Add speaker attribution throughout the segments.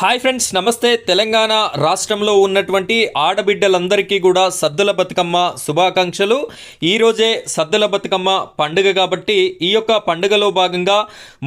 Speaker 1: Hi friends నమస్తే. తెలంగాణ రాష్ట్రంలో ఉన్నటువంటి ఆడబిడ్డలందరికీ కూడా సద్దుల బతుకమ్మ శుభాకాంక్షలు. ఈరోజే సద్దుల బతుకమ్మ పండుగ కాబట్టి ఈ యొక్క పండుగలో భాగంగా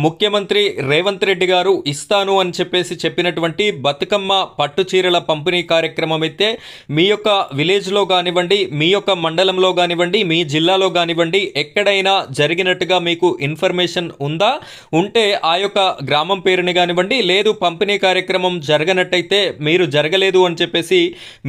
Speaker 1: ముఖ్యమంత్రి రేవంత్ రెడ్డి గారు ఇస్తాను అని చెప్పేసి చెప్పినటువంటి బతుకమ్మ పట్టు చీరల పంపిణీ కార్యక్రమం అయితే మీ యొక్క విలేజ్లో కానివ్వండి మీ యొక్క మండలంలో కానివ్వండి మీ జిల్లాలో కానివ్వండి ఎక్కడైనా జరిగినట్టుగా మీకు ఇన్ఫర్మేషన్ ఉందా? ఉంటే ఆ యొక్క గ్రామం పేరుని కానివ్వండి లేదు పంపిణీ కార్యక్రమం జరగనట్టయితే మీరు జరగలేదు అని చెప్పేసి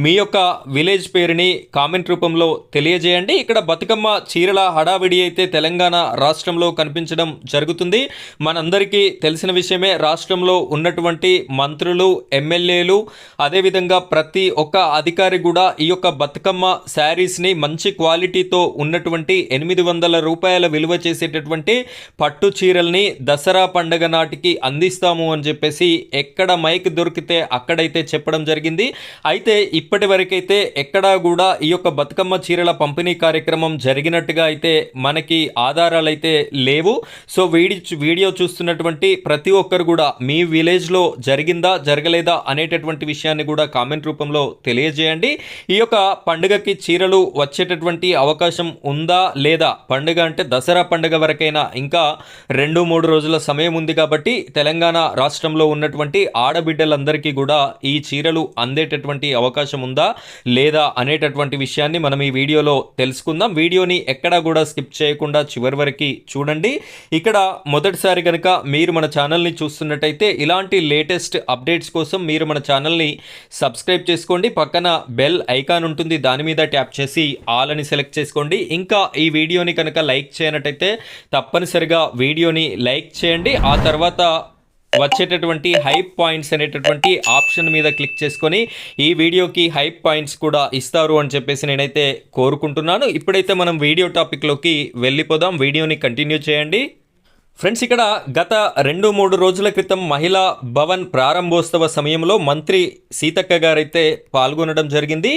Speaker 1: మీ యొక్క విలేజ్ పేరుని కామెంట్ రూపంలో తెలియజేయండి. ఇక్కడ బతుకమ్మ చీరల హడావిడి అయితే తెలంగాణ రాష్ట్రంలో కనిపించడం జరుగుతుంది. మనందరికీ తెలిసిన విషయమే రాష్ట్రంలో ఉన్నటువంటి మంత్రులు ఎమ్మెల్యేలు అదేవిధంగా ప్రతి ఒక్క అధికారి కూడా ఈ యొక్క బతుకమ్మ శారీస్ని మంచి క్వాలిటీతో ఉన్నటువంటి ఎనిమిది వందల రూపాయల విలువ చేసేటటువంటి పట్టు చీరల్ని దసరా పండగ నాటికి అందిస్తాము అని చెప్పేసి ఎక్కడ మైక్ దొరికితే అక్కడైతే చెప్పడం జరిగింది. అయితే ఇప్పటి వరకైతే ఎక్కడా కూడా ఈ యొక్క బతుకమ్మ చీరల పంపిణీ కార్యక్రమం జరిగినట్టుగా అయితే మనకి ఆధారాలు అయితే లేవు. సో వీడి వీడియో చూస్తున్నటువంటి ప్రతి ఒక్కరు కూడా మీ విలేజ్లో జరిగిందా జరగలేదా అనేటటువంటి విషయాన్ని కూడా కామెంట్ రూపంలో తెలియజేయండి. ఈ యొక్క పండుగకి చీరలు వచ్చేటటువంటి అవకాశం ఉందా లేదా? పండుగ అంటే దసరా పండుగ వరకైనా ఇంకా రెండు మూడు రోజుల సమయం ఉంది కాబట్టి తెలంగాణ రాష్ట్రంలో ఉన్నటువంటి ఆడబిడ్డ బిడ్డలందరికీ కూడా ఈ చీరలు అందేటటువంటి అవకాశం ఉందా లేదా అనేటటువంటి విషయాన్ని మనం ఈ వీడియోలో తెలుసుకుందాం. వీడియోని ఎక్కడా కూడా స్కిప్ చేయకుండా చివరి వరకు చూడండి. ఇక్కడ మొదటిసారి కనుక మీరు మన ఛానల్ని చూస్తున్నట్టయితే ఇలాంటి లేటెస్ట్ అప్డేట్స్ కోసం మీరు మన ఛానల్ని సబ్స్క్రైబ్ చేసుకోండి. పక్కన బెల్ ఐకాన్ ఉంటుంది. దాని మీద ట్యాప్ చేసి ఆల్ అని సెలెక్ట్ చేసుకోండి. ఇంకా ఈ వీడియోని కనుక లైక్ చేయనట్టయితే తప్పనిసరిగా వీడియోని లైక్ చేయండి. ఆ తర్వాత వచ్చేటటువంటి హైప్ పాయింట్స్ అనేటటువంటి ఆప్షన్ మీద క్లిక్ చేసుకొని ఈ వీడియోకి హైప్ పాయింట్స్ కూడా ఇస్తారు అని చెప్పేసి నేనైతే కోరుకుంటున్నాను. ఇప్పుడైతే మనం వీడియో టాపిక్లోకి వెళ్ళిపోదాం. వీడియోని కంటిన్యూ చేయండి. ఫ్రెండ్స్ ఇక్కడ గత రెండు మూడు రోజుల క్రితం మహిళా భవన్ ప్రారంభోత్సవ సమయంలో మంత్రి సీతక్క గారైతే పాల్గొనడం జరిగింది.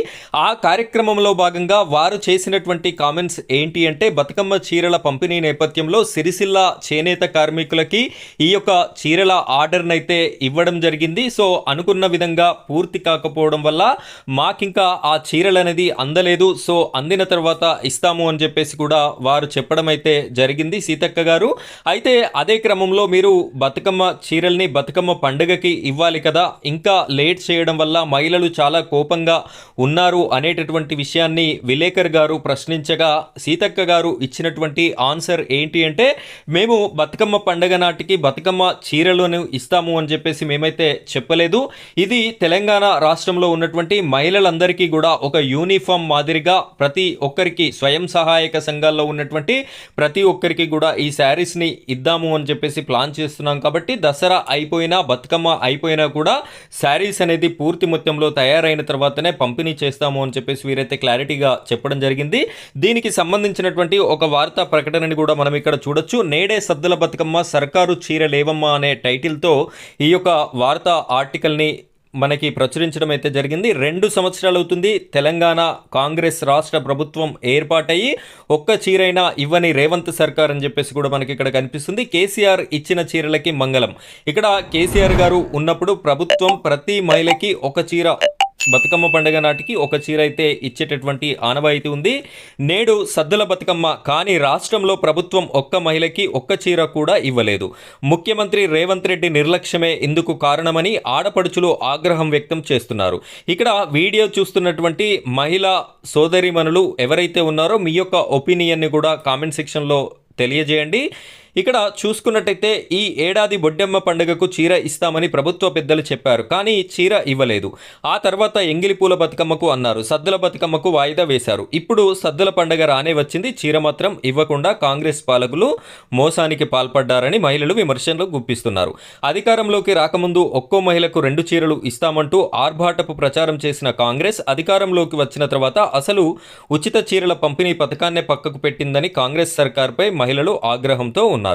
Speaker 1: ఆ కార్యక్రమంలో భాగంగా వారు చేసినటువంటి కామెంట్స్ ఏంటి అంటే బతుకమ్మ చీరల పంపిణీ నేపథ్యంలో సిరిసిల్ల చేనేత కార్మికులకి ఈ యొక్క చీరల ఆర్డర్ని అయితే ఇవ్వడం జరిగింది. సో అనుకున్న విధంగా పూర్తి కాకపోవడం వల్ల మాకింకా ఆ చీరలు అనేది అందలేదు. సో అందిన తర్వాత ఇస్తాము అని చెప్పేసి కూడా వారు చెప్పడం అయితే జరిగింది సీతక్క గారు. అయితే అదే క్రమంలో మీరు బతుకమ్మ చీరల్ని బతుకమ్మ పండుగకి ఇవ్వాలి కదా. ఇంకా లేట్ చేయడం వల్ల మహిళలు చాలా కోపంగా ఉన్నారు అనేటటువంటి విషయాన్ని విలేకర్ గారు ప్రశ్నించగా సీతక్క గారు ఇచ్చినటువంటి ఆన్సర్ ఏంటి అంటే మేము బతుకమ్మ పండుగ నాటికి బతుకమ్మ చీరలను ఇస్తాము అని చెప్పేసి మేమైతే చెప్పలేదు. ఇది తెలంగాణ రాష్ట్రంలో ఉన్నటువంటి మహిళలందరికీ కూడా ఒక యూనిఫామ్ మాదిరిగా ప్రతి ఒక్కరికి స్వయం సహాయక సంఘాల్లో ఉన్నటువంటి ప్రతి ఒక్కరికి కూడా ఈ శారీస్ని ఇద్దాము అని చెప్పేసి ప్లాన్ చేస్తున్నాం కాబట్టి దసరా అయిపోయినా బతుకమ్మ అయిపోయినా కూడా శారీస్ అనేది పూర్తి మొత్తంలో తయారైన తర్వాతనే పంపిణీ చేస్తాము అని చెప్పేసి వీరైతే క్లారిటీగా చెప్పడం జరిగింది. దీనికి సంబంధించినటువంటి ఒక వార్తా ప్రకటనని కూడా మనం ఇక్కడ చూడొచ్చు. నేడే సద్దుల బతుకమ్మ సర్కారు చీర లేవమ్మ అనే టైటిల్తో ఈ యొక్క వార్తా ఆర్టికల్ని మనకి ప్రచురించడం అయితే జరిగింది. రెండు సంవత్సరాలు అవుతుంది. తెలంగాణ కాంగ్రెస్ రాష్ట్ర ప్రభుత్వం ఏర్పాటయ్యి ఒక్క చీరైనా ఇవ్వని రేవంత్ సర్కార్ అని చెప్పేసి కూడా మనకి ఇక్కడ కనిపిస్తుంది. కేసీఆర్ ఇచ్చిన చీరలకి మంగళం. ఇక్కడ కేసీఆర్ గారు ఉన్నప్పుడు ప్రభుత్వం ప్రతి మహిళకి ఒక చీర బతుకమ్మ పండుగ నాటికి ఒక చీర అయితే ఇచ్చేటటువంటి ఆనవాయితీ ఉంది. నేడు సద్దుల బతుకమ్మ కానీ రాష్ట్రంలో ప్రభుత్వం ఒక్క మహిళకి ఒక్క చీర కూడా ఇవ్వలేదు. ముఖ్యమంత్రి రేవంత్ రెడ్డి నిర్లక్ష్యమే ఇందుకు కారణమని ఆడపడుచులు ఆగ్రహం వ్యక్తం చేస్తున్నారు. ఇక్కడ వీడియో చూస్తున్నటువంటి మహిళా సోదరిమణులు ఎవరైతే ఉన్నారో మీ యొక్క ఒపీనియన్ని కూడా కామెంట్ సెక్షన్లో తెలియజేయండి. ఇక్కడ చూసుకున్నట్టయితే ఈ ఏడాది బొడ్డెమ్మ పండుగకు చీర ఇస్తామని ప్రభుత్వ పెద్దలు చెప్పారు కానీ చీర ఇవ్వలేదు. ఆ తర్వాత ఎంగిలిపూల బతుకమ్మకు అన్నారు సద్దుల బతుకమ్మకు వాయిదా వేశారు. ఇప్పుడు సద్దుల పండుగ రానే వచ్చింది చీర మాత్రం ఇవ్వకుండా కాంగ్రెస్ పాలకులు మోసానికి పాల్పడ్డారని మహిళలు విమర్శలు గుప్పిస్తున్నారు. అధికారంలోకి రాకముందు ఒక్కో మహిళకు రెండు చీరలు ఇస్తామంటూ ఆర్భాటపు ప్రచారం చేసిన కాంగ్రెస్ అధికారంలోకి వచ్చిన తర్వాత అసలు ఉచిత చీరల పంపిణీ పథకాన్నే పక్కకు పెట్టిందని కాంగ్రెస్ సర్కార్పై మహిళలు ఆగ్రహంతో ఉన్నారు.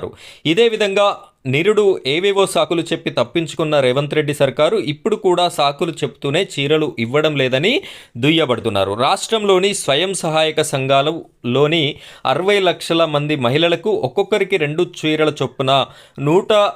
Speaker 1: ఇదే విధంగా నిరుడు ఏవేవో సాకులు చెప్పి తప్పించుకున్న రేవంత్ రెడ్డి సర్కారు ఇప్పుడు కూడా సాకులు చెప్తూనే చీరలు ఇవ్వడం లేదని దుయ్యబడుతున్నారు. రాష్ట్రంలోని స్వయం సహాయక సంఘాలలోని అరవై లక్షల మంది మహిళలకు ఒక్కొక్కరికి రెండు చీరల చొప్పున నూట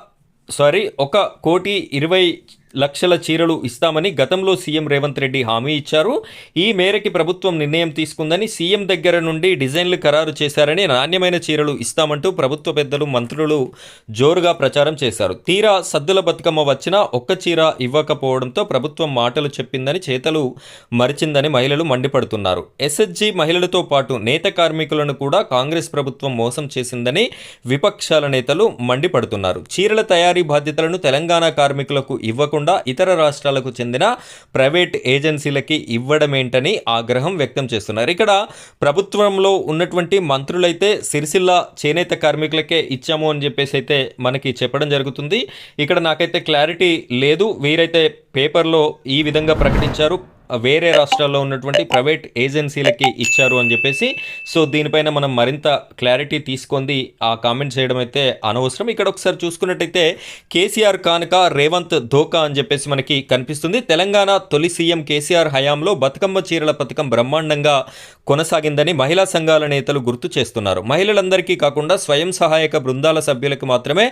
Speaker 1: సారీ ఒక కోటి ఇరవై లక్షల చీరలు ఇస్తామని గతంలో సీఎం రేవంత్ రెడ్డి హామీ ఇచ్చారు. ఈ మేరకి ప్రభుత్వం నిర్ణయం తీసుకుందని సీఎం దగ్గర నుండి డిజైన్లు ఖరారు చేశారని నాణ్యమైన చీరలు ఇస్తామంటూ ప్రభుత్వ పెద్దలు మంత్రులు జోరుగా ప్రచారం చేశారు. తీరా సద్దుల బతుకమ్మ వచ్చినా ఒక్క చీర ఇవ్వకపోవడంతో ప్రభుత్వం మాటలు చెప్పిందని చేతలు మరిచిందని మహిళలు మండిపడుతున్నారు. ఎస్ఎస్జి మహిళలతో పాటు నేత కార్మికులను కూడా కాంగ్రెస్ ప్రభుత్వం మోసం చేసిందని విపక్షాల నేతలు మండిపడుతున్నారు. చీరల తయారీ బాధ్యతలను తెలంగాణ కార్మికులకు ఇవ్వకుండా ఇతర రాష్ట్రాలకు చెందిన ప్రైవేట్ ఏజెన్సీలకి ఇవ్వడమేంటని ఆగ్రహం వ్యక్తం చేస్తున్నారు. ఇక్కడ ప్రభుత్వంలో ఉన్నటువంటి మంత్రులైతే సిరిసిల్ల చేనేత కార్మికులకే ఇచ్చాము అని చెప్పేసి అయితే మనకి చెప్పడం జరుగుతుంది. ఇక్కడ నాకైతే క్లారిటీ లేదు. వీరైతే పేపర్లో ఈ విధంగా ప్రకటించారు. వేరే రాష్ట్రాల్లో ఉన్నటువంటి ప్రైవేట్ ఏజెన్సీలకి ఇచ్చారు అని చెప్పేసి సో దీనిపైన మనం మరింత క్లారిటీ తీసుకొని ఆ కామెంట్ చేయడం అయితే అనవసరం. ఇక్కడ ఒకసారి చూసుకున్నట్టయితే కేసీఆర్ కానుక రేవంత్ ధోకా అని చెప్పేసి మనకి కనిపిస్తుంది. తెలంగాణ తొలి సీఎం కేసీఆర్ హయాంలో బతుకమ్మ చీరల పథకం బ్రహ్మాండంగా కొనసాగిందని మహిళా సంఘాల నేతలు గుర్తు చేస్తున్నారు. మహిళలందరికీ కాకుండా స్వయం సహాయక బృందాల సభ్యులకు మాత్రమే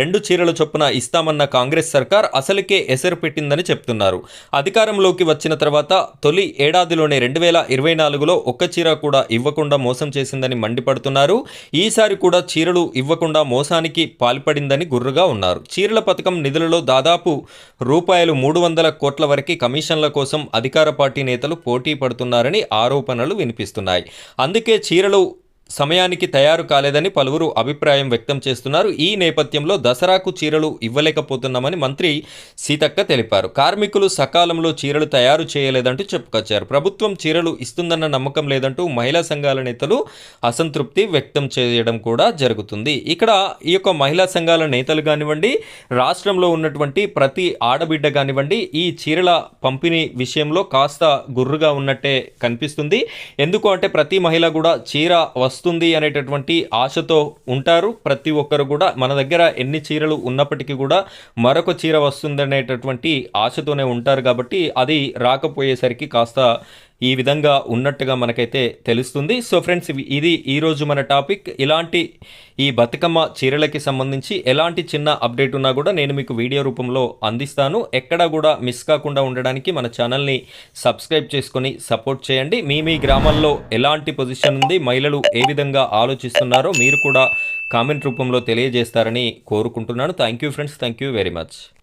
Speaker 1: రెండు చీరల చొప్పున ఇస్తామన్న కాంగ్రెస్ సర్కార్ అసలుకే ఎసరు పెట్టిందని చెప్తున్నారు. అధికారంలోకి వచ్చిన తర్వాత తొలి ఏడాదిలోనే రెండు వేల ఇరవై నాలుగులో ఒక్క చీర కూడా ఇవ్వకుండా మోసం చేసిందని మండిపడుతున్నారు. ఈసారి కూడా చీరలు ఇవ్వకుండా మోసానికి పాల్పడిందని గుర్రుగా ఉన్నారు. చీరల పథకం నిధులలో దాదాపు రూపాయలు మూడు వందల కోట్ల వరకు కమిషన్ల కోసం అధికార పార్టీ నేతలు పోటీ పడుతున్నారని ఆరోపణలు వినిపిస్తున్నాయి. అందుకే చీరలు సమయానికి తయారు కాలేదని పలువురు అభిప్రాయం వ్యక్తం చేస్తున్నారు. ఈ నేపథ్యంలో దసరాకు చీరలు ఇవ్వలేకపోతున్నామని మంత్రి సీతక్క తెలిపారు. కార్మికులు సకాలంలో చీరలు తయారు చేయలేదంటూ చెప్పుకొచ్చారు. ప్రభుత్వం చీరలు ఇస్తుందన్న నమ్మకం లేదంటూ మహిళా సంఘాల నేతలు అసంతృప్తి వ్యక్తం చేయడం కూడా జరుగుతుంది. ఇక్కడ ఈ యొక్క మహిళా సంఘాల నేతలు కానివ్వండి రాష్ట్రంలో ఉన్నటువంటి ప్రతి ఆడబిడ్డ కానివ్వండి ఈ చీరల పంపిణీ విషయంలో కాస్త గుర్రుగా ఉన్నట్టే కనిపిస్తుంది. ఎందుకు అంటే ప్రతి మహిళ కూడా చీర వస్తుంది అనేటటువంటి ఆశతో ఉంటారు. ప్రతి ఒక్కరు కూడా మన దగ్గర ఎన్ని చీరలు ఉన్నప్పటికీ కూడా మరొక చీర వస్తుంది అనేటటువంటి ఆశతోనే ఉంటారు కాబట్టి అది రాకపోయేసరికి కాస్త ఈ విధంగా ఉన్నట్టుగా మనకైతే తెలుస్తుంది. సో ఫ్రెండ్స్ ఇవి- ఇది ఈరోజు మన టాపిక్. ఇలాంటి ఈ బతుకమ్మ చీరలకి సంబంధించి ఎలాంటి చిన్న అప్డేట్ ఉన్నా కూడా నేను మీకు వీడియో రూపంలో అందిస్తాను. ఎక్కడా కూడా మిస్ కాకుండా ఉండడానికి మన ఛానల్ని సబ్స్క్రైబ్ చేసుకొని సపోర్ట్ చేయండి. మీ మీ గ్రామాల్లో ఎలాంటి పొజిషన్ ఉంది మహిళలు ఏ విధంగా ఆలోచిస్తున్నారో మీరు కూడా కామెంట్ రూపంలో తెలియజేస్తారని కోరుకుంటున్నాను. Thank you friends thank you very much.